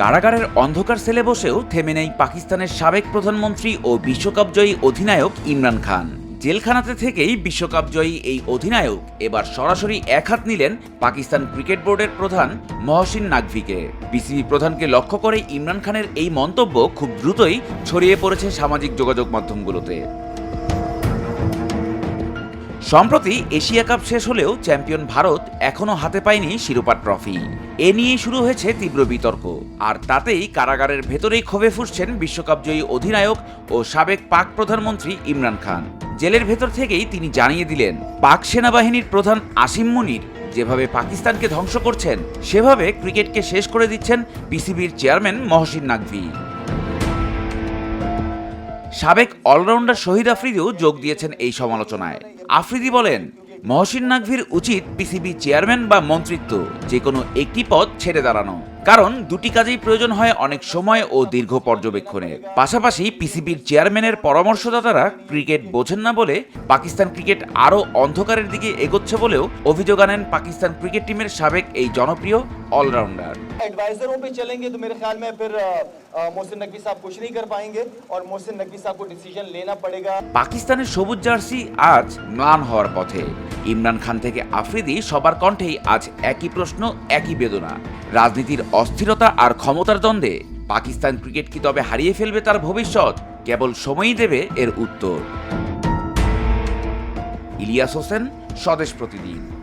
কারাগারের অন্ধকার সেলে বসেও থেমে নেই পাকিস্তানের সাবেক প্রধানমন্ত্রী ও বিশ্বকাপ জয়ী অধিনায়ক ইমরান খান। জেলখানাতে থেকেই বিশ্বকাপ জয়ী এই অধিনায়ক এবার সরাসরি এক হাত নিলেন পাকিস্তান ক্রিকেট বোর্ডের প্রধান মহসিন নাকভিকে বিসিবি প্রধানকে লক্ষ্য করে ইমরান খানের এই মন্তব্য খুব দ্রুতই ছড়িয়ে পড়েছে সামাজিক যোগাযোগ মাধ্যমগুলোতে। সম্প্রতি এশিয়া কাপ শেষ হলেও চ্যাম্পিয়ন ভারত এখনও হাতে পায়নি শিরোপা ট্রফি। এ নিয়ে শুরু হয়েছে তীব্র বিতর্ক। আর তাতেই কারাগারের ভেতরেই ক্ষোভে ফুসছেন বিশ্বকাপ জয়ী অধিনায়ক ও সাবেক পাক প্রধানমন্ত্রী ইমরান খান। জেলের ভেতর থেকেই তিনি জানিয়ে দিলেন, পাক সেনাবাহিনীর প্রধান আসিম মুনির যেভাবে পাকিস্তানকে ধ্বংস করছেন, সেভাবে ক্রিকেটকে শেষ করে দিচ্ছেন বিসিবির চেয়ারম্যান মহসিন নাকভি। সাবেক অলরাউন্ডার শহীদ আফ্রিদিও যোগ দিয়েছেন এই সমালোচনায়। আফ্রিদি বলেন, মহসিন নাকভির উচিত পিসিবি চেয়ারম্যান বা মন্ত্রিত্ব যে কোনো একটি পদ ছেড়ে দাঁড়ানো। কারণ দুটি কাজেই প্রয়োজন হয় অনেক সময় ও দীর্ঘ পর্যবেক্ষণের পাশাপাশি পিসিবির চেয়ারম্যানের পরামর্শদাতারা ক্রিকেট বোঝেন না বলে পাকিস্তান ক্রিকেট আরও অন্ধকারের দিকে এগোচ্ছে বলেও অভিযোগ আনেন পাকিস্তান ক্রিকেট টিমের সাবেক এই জনপ্রিয় অলরাউন্ডার एडवाइजरों पे चलेंगे तो मेरे ख्याल में फिर अ, अ, मोहसिन नकवी साहब कुछ नहीं कर पाएंगे और मोहसिन नकवी साहब को डिसीजन लेना पड़ेगा পাকিস্তানের সবুজ জার্সি আজ ম্লান হওয়ার পথে ইমরান খান থেকে আফ্রিদি সবার কণ্ঠেই আজ একই প্রশ্ন, একই বেদনা। রাজনীতির অস্থিরতা আর ক্ষমতার দ্বন্দ্বে। পাকিস্তান ক্রিকেট কি তবে হারিয়ে ফেলবে তার ভবিষ্যৎ? কেবল সময়ই দেবে এর উত্তর। ইলিয়াস হোসেন, স্বদেশ প্রতিদিন।